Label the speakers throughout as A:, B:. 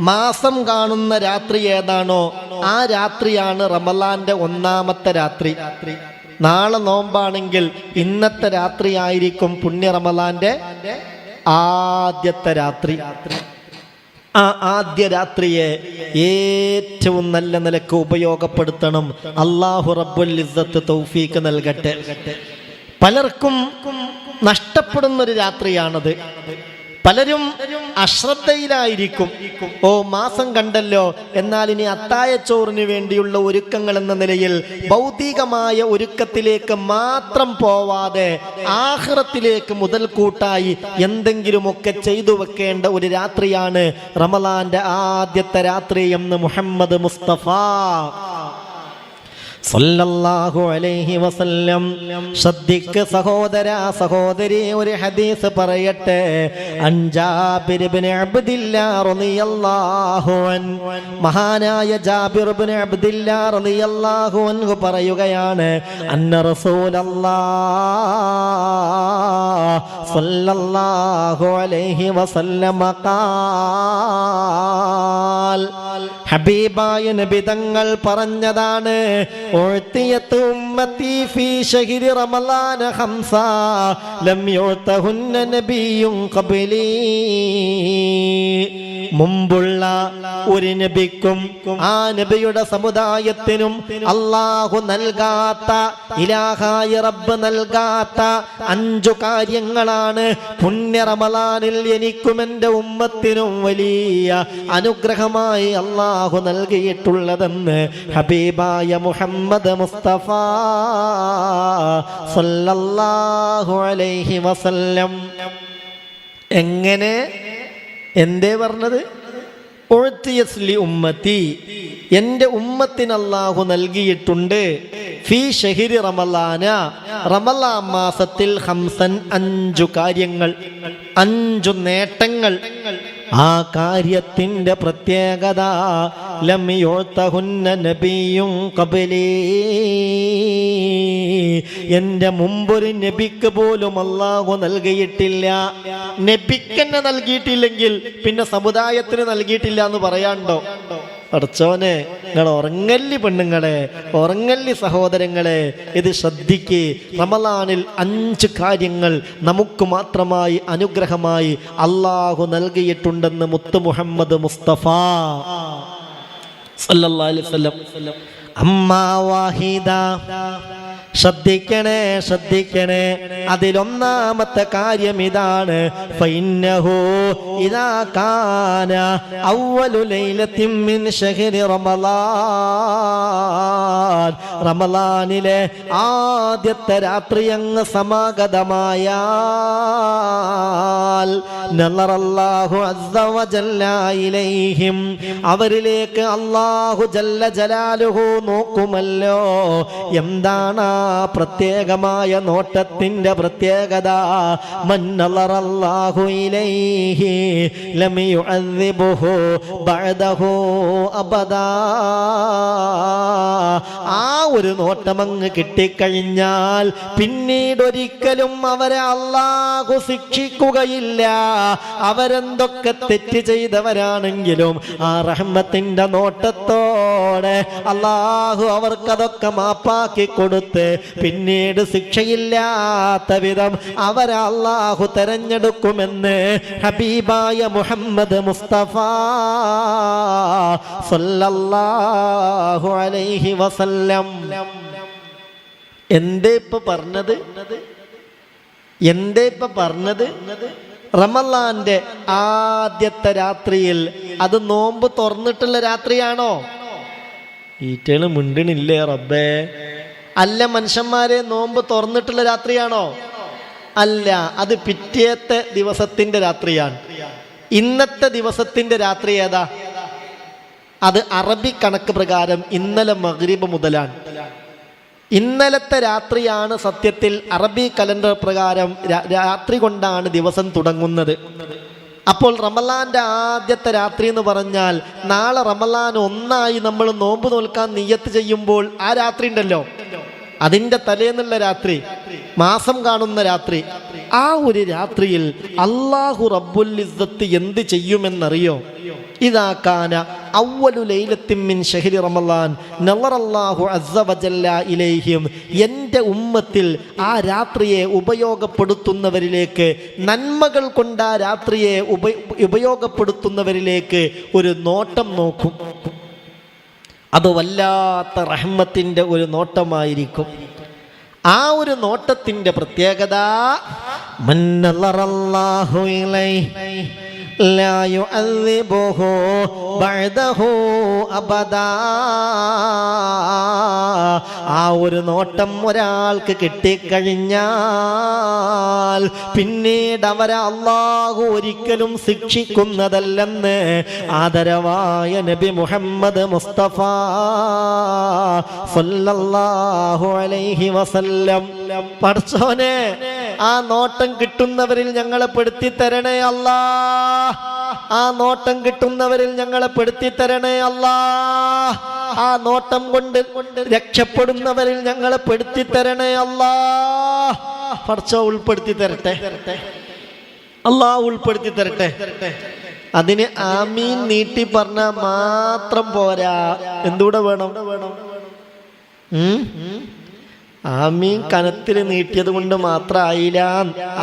A: മാസം കാണുന്ന രാത്രി ഏതാണോ ആ രാത്രിയാണ് റമലാന്റെ ഒന്നാമത്തെ രാത്രി. നാളെ നോമ്പാണെങ്കിൽ ഇന്നത്തെ രാത്രി ആയിരിക്കും പുണ്യ റമലാന്റെ ആദ്യത്തെ രാത്രി. ആ ആദ്യ രാത്രിയെ ഏറ്റവും നല്ല നിലയ്ക്ക് ഉപയോഗപ്പെടുത്തണം. അള്ളാഹു റബ്ബുൽ തൗഫീക്ക് നൽകട്ടെ. പലർക്കും നഷ്ടപ്പെടുന്നൊരു രാത്രിയാണത്. പലരും അശ്രദ്ധയിലായിരിക്കും. ഓ മാസം കണ്ടല്ലോ. എന്നാൽ ഇനി അത്തായച്ചോറിന് വേണ്ടിയുള്ള ഒരുക്കങ്ങൾ എന്ന നിലയിൽ ഭൗതികമായ ഒരുക്കത്തിലേക്ക് മാത്രം പോവാതെ ആഹ്റത്തിലേക്ക് മുതൽക്കൂട്ടായി എന്തെങ്കിലുമൊക്കെ ചെയ്തു വെക്കേണ്ട ഒരു രാത്രിയാണ് റമലാന്റെ ആദ്യത്തെ രാത്രി എന്ന് മുഹമ്മദ് മുസ്തഫ. സല്ലല്ലാഹു അലൈഹി വസല്ലം. ശ്രദ്ധിക്ക് സഹോദര സഹോദരി ഒരു ഹദീസ് പറയട്ടെ. അൻജാബിർ ഇബ്നു അബ്ദില്ലാ റളിയല്ലാഹു അൻ. മഹാനായ ജാബിർ ഇബ്നു അബ്ദില്ലാ റളിയല്ലാഹു അൻഹു പറയുകയാണ് അന്ന റസൂലല്ലാഹ് സല്ലല്ലാഹു അലൈഹി വസല്ലം ഹബീബായ നബിതങ്ങൾ പറഞ്ഞതാണ് ലം നബിയും ഖബലി. മുമ്പുള്ള ഒരു നബിക്കും ആ നബിയുടെ സമുദായത്തിനും അള്ളാഹു നൽകാത്ത ഇലാഹായ റബ്ബ് നൽകാത്ത അഞ്ചു കാര്യങ്ങളാണ്. പുണ്യ റമലാനിൽ എനിക്കും എന്റെ ഉമ്മത്തിനും വലിയ അനുഗ്രഹമായി അള്ളാഹു നൽകിയിട്ടുള്ളതെന്ന് ഹബീബായ മുഹമ്മദ് മുസ്തഫ സല്ലല്ലാഹു അലൈഹി വസല്ലം. എങ്ങനെ എന്തേ പറഞ്ഞത്? ഒഴുത്തിയസ്ലി ഉമ്മത്തി. എന്റെ ഉമ്മത്തിന് അല്ലാഹു നൽകിയിട്ടുണ്ട്. ഫീ ഷഹിരി റമലാന. റമലാ മാസത്തിൽ ഹംസൻ അഞ്ചു കാര്യങ്ങൾ അഞ്ചു നേട്ടങ്ങൾ. ആ കാര്യത്തിന്റെ പ്രത്യേകത ലം യുഅതഹുന്ന നബിയും ഖബലി. എന്റെ മുമ്പൊരു നബിക്ക് പോലും അള്ളാഹു നൽകിയിട്ടില്ല. നബിക്കെന്നെ നൽകിയിട്ടില്ലെങ്കിൽ പിന്നെ സമുദായത്തിന് നൽകിയിട്ടില്ല എന്ന് പറയാണ്ടോ? അടച്ചോനെ നിങ്ങൾ ഉറങ്ങല്ലി പെണ്ണുങ്ങളെ ഉറങ്ങല്ലി സഹോദരങ്ങളെ ഇത് ശ്രദ്ധിക്ക്. റമലാനിൽ അഞ്ച് കാര്യങ്ങൾ നമുക്ക് മാത്രമായി അനുഗ്രഹമായി അള്ളാഹു നൽകിയിട്ടുണ്ടെന്ന് മുത്തു മുഹമ്മദ് മുസ്തഫ സല്ലല്ലാഹു അലൈഹി വസല്ലം അമ്മാ വാഹിദ ശ്രദ്ധിക്കണേ ശ്രദ്ധിക്കണേ. അതിലൊന്നാമത്തെ കാര്യം ഇതാണ്. മിൻ ശഹരി റമളാൻ റമളാനിലെ ആദ്യത്തെ രാത്രി അങ്ങ് അസ്സ അവരിലേക്ക് അല്ലാഹു ജല്ല ജലാലുഹു നോക്കുമല്ലോ. എന്താണ് പ്രത്യേകമായ നോട്ടത്തിന്റെ പ്രത്യേകത? മന്നലറല്ലാഹു ഇലൈഹി ലമിയുഅദ്ദിബുഹു ബഅദഹു അബദാ. ആ ഒരു നോട്ടമങ്ങ് കിട്ടിക്കഴിഞ്ഞാൽ പിന്നീട് ഒരിക്കലും അവരെ അള്ളാഹു ശിക്ഷിക്കുകയില്ല. അവരെന്തൊക്കെ തെറ്റ് ചെയ്തവരാണെങ്കിലും ആ റഹ്മത്തിന്റെ നോട്ടത്തോടെ അള്ളാഹു അവർക്കതൊക്കെ മാപ്പാക്കി കൊടുത്ത് പിന്നീട് ശിക്ഷയില്ലാത്ത വിധം അവരെ അള്ളാഹു തെരഞ്ഞെടുക്കുമെന്ന് ഹബീബായ മുഹമ്മദ് മുസ്തഫ സല്ലല്ലാഹു അലൈഹി വസല്ലം എന്തേ ഇപ്പൊ പറഞ്ഞത്? എന്തേ ഇപ്പൊ പറഞ്ഞത്? റമല്ലാന്റെ ആദ്യത്തെ രാത്രിയിൽ അത് നോമ്പ് തുറന്നിട്ടുള്ള രാത്രിയാണോ? ഈറ്റേണ് മിണ്ടണില്ലേ റബ്ബേ? അല്ല മനുഷ്യന്മാരെ നോമ്പ് തുറന്നിട്ടുള്ള രാത്രിയാണോ? അല്ല അത് പിറ്റേത്തെ ദിവസത്തിന്റെ രാത്രിയാണ്. ഇന്നത്തെ ദിവസത്തിന്റെ രാത്രി ഏതാ? അത് അറബി കണക്ക് പ്രകാരം ഇന്നലെ മഗ്രിബ് മുതലാണ്. ഇന്നലത്തെ രാത്രിയാണ് സത്യത്തിൽ അറബി കലണ്ടർ പ്രകാരം രാത്രി കൊണ്ടാണ് ദിവസം തുടങ്ങുന്നത്. അപ്പോൾ റമലാന്റെ ആദ്യത്തെ രാത്രി എന്ന് പറഞ്ഞാൽ നാളെ റമലാൻ ഒന്നായി നമ്മൾ നോമ്പ് നോൽക്കാൻ നിയ്യത്ത് ചെയ്യുമ്പോൾ ആ രാത്രി ഉണ്ടല്ലോ. അതിന്റെ തലേന്നുള്ള രാത്രി മാസം കാണുന്ന രാത്രി. ആ ഒരു രാത്രിയിൽ അള്ളാഹു റബ്ബുൽ എന്ത് ചെയ്യുമെന്നറിയോ? ഇതാ കാന എന്റെ ഉമ്മത്തിൽ ആ രാത്രിയെ ഉപയോഗപ്പെടുത്തുന്നവരിലേക്ക് നന്മകൾ കൊണ്ട് ആ രാത്രിയെ ഉപ ഉപയോഗപ്പെടുത്തുന്നവരിലേക്ക് ഒരു നോട്ടം നോക്കും. അത് വല്ലാത്ത റഹ്മത്തിന്റെ ഒരു നോട്ടമായിരിക്കും. ആ ഒരു നോട്ടത്തിന്റെ പ്രത്യേകത മന്നല്ലറല്ലാഹു ഇലൈഹി. ആ ഒരു നോട്ടം ഒരാൾക്ക് കിട്ടിക്കഴിഞ്ഞാൽ പിന്നീട് അവരെ അള്ളാഹു ഒരിക്കലും ശിക്ഷിക്കുന്നതല്ലെന്ന് ആദരവായ നബി മുഹമ്മദ് മുസ്തഫ സല്ലല്ലാഹു അലൈഹി വസല്ലം പഠിച്ചോനെ ആ നോട്ടം കിട്ടുന്നവരിൽ ഞങ്ങളെ പെടുത്തി തരണേ അല്ലാ. ആ നോട്ടം കിട്ടുന്നവരിൽ ഞങ്ങളെ പെടുത്തി തരണേ അല്ലാ. ആ നോട്ടം കൊണ്ട് രക്ഷപ്പെടുന്നവരിൽ ഞങ്ങളെ പെടുത്തി തരണേ അല്ലാ. പഠിച്ചോ ഉൾപ്പെടുത്തി തരട്ടെ അല്ലാ ഉൾപ്പെടുത്തി തരട്ടെ അതിന് ആമീൻ നീട്ടി പറഞ്ഞ മാത്രം പോരാ. എന്തുകൂടെ വേണം? ഉം? ആമീൻ കനത്തിൽ നീട്ടിയത് കൊണ്ട് മാത്രമായില്ല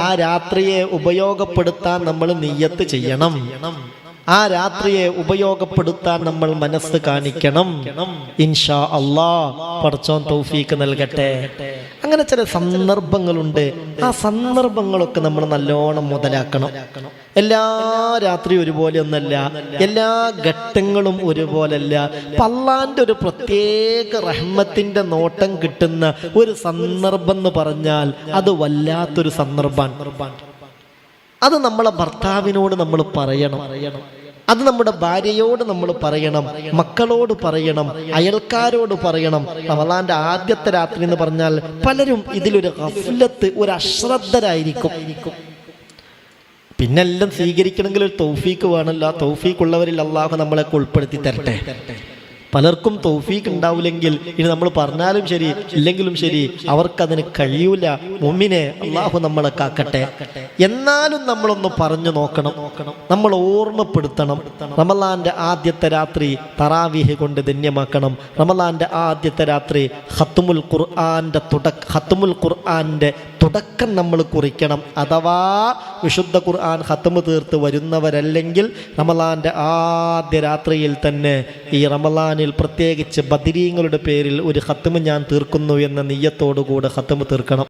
A: ആ രാത്രിയെ ഉപയോഗപ്പെടുത്താൻ നമ്മൾ നിയ്യത്ത് ചെയ്യണം. ആ രാത്രിയെ ഉപയോഗപ്പെടുത്താൻ നമ്മൾ മനസ്സ് കാണിക്കണം. ഇൻഷാ അള്ളാ പടച്ചോൻ തൗഫീക്ക് നൽകട്ടെ. അങ്ങനെ ചില സന്ദർഭങ്ങളുണ്ട്. ആ സന്ദർഭങ്ങളൊക്കെ നമ്മൾ നല്ലോണം മുതലാക്കണം. എല്ലാ രാത്രി ഒരുപോലെ ഒന്നല്ല. എല്ലാ ഘട്ടങ്ങളും ഒരുപോലല്ല. പള്ളാന്റെ ഒരു പ്രത്യേക റഹ്മത്തിന്റെ നോട്ടം കിട്ടുന്ന ഒരു സന്ദർഭം എന്ന് പറഞ്ഞാൽ അത് വല്ലാത്തൊരു സന്ദർഭമാണ്. അത് നമ്മളെ ഭർത്താവിനോട് നമ്മൾ പറയണം. അത് നമ്മുടെ ഭാര്യയോട് നമ്മൾ പറയണം. മക്കളോട് പറയണം. അയൽക്കാരോട് പറയണം. റമദാന്റെ ആദ്യത്തെ രാത്രി എന്ന് പറഞ്ഞാൽ പലരും ഇതിലൊരു അഫുലത്ത് ഒരു അശ്രദ്ധരായിരിക്കും. പിന്നെല്ലാം സ്വീകരിക്കണമെങ്കിൽ ഒരു തൗഫീക്ക് വേണമല്ലോ. ആ തൗഫീക്ക് ഉള്ളവരിൽ അള്ളാഹു നമ്മളെ ഉൾപ്പെടുത്തി തരട്ടെ. പലർക്കും തൗഫീഖ് ഉണ്ടാവില്ലെങ്കിൽ ഇനി നമ്മൾ പറഞ്ഞാലും ശരി ഇല്ലെങ്കിലും ശരി അവർക്കതിന് കഴിയൂല. മുമ്മിനെ അള്ളാഹു നമ്മളെ കാക്കട്ടെ. എന്നാലും നമ്മളൊന്ന് പറഞ്ഞു നോക്കണം. നമ്മൾ ഓർമ്മപ്പെടുത്തണം. റമലാന്റെ ആദ്യത്തെ രാത്രി തറാവീഹ് കൊണ്ട് ധന്യമാക്കണം. റമലാന്റെ ആദ്യത്തെ രാത്രി ഹത്തുമുൽ ഖുർആന്റെ തുടക്ക ഹത്തുമുൽ ഖുർആന്റെ തുടക്കം നമ്മൾ കുറിക്കണം. അഥവാ വിശുദ്ധ ഖുർആൻ ഹത്തുമ് തീർത്ത് വരുന്നവരല്ലെങ്കിൽ റമലാന്റെ ആദ്യ രാത്രിയിൽ തന്നെ ഈ റമലാനിൽ പ്രത്യേകിച്ച് ബദിരീങ്ങളുടെ പേരിൽ ഒരു ഹത്തമ ഞാൻ തീർക്കുന്നു എന്ന നീയത്തോടുകൂടെ ഹത്തുമ് തീർക്കണം.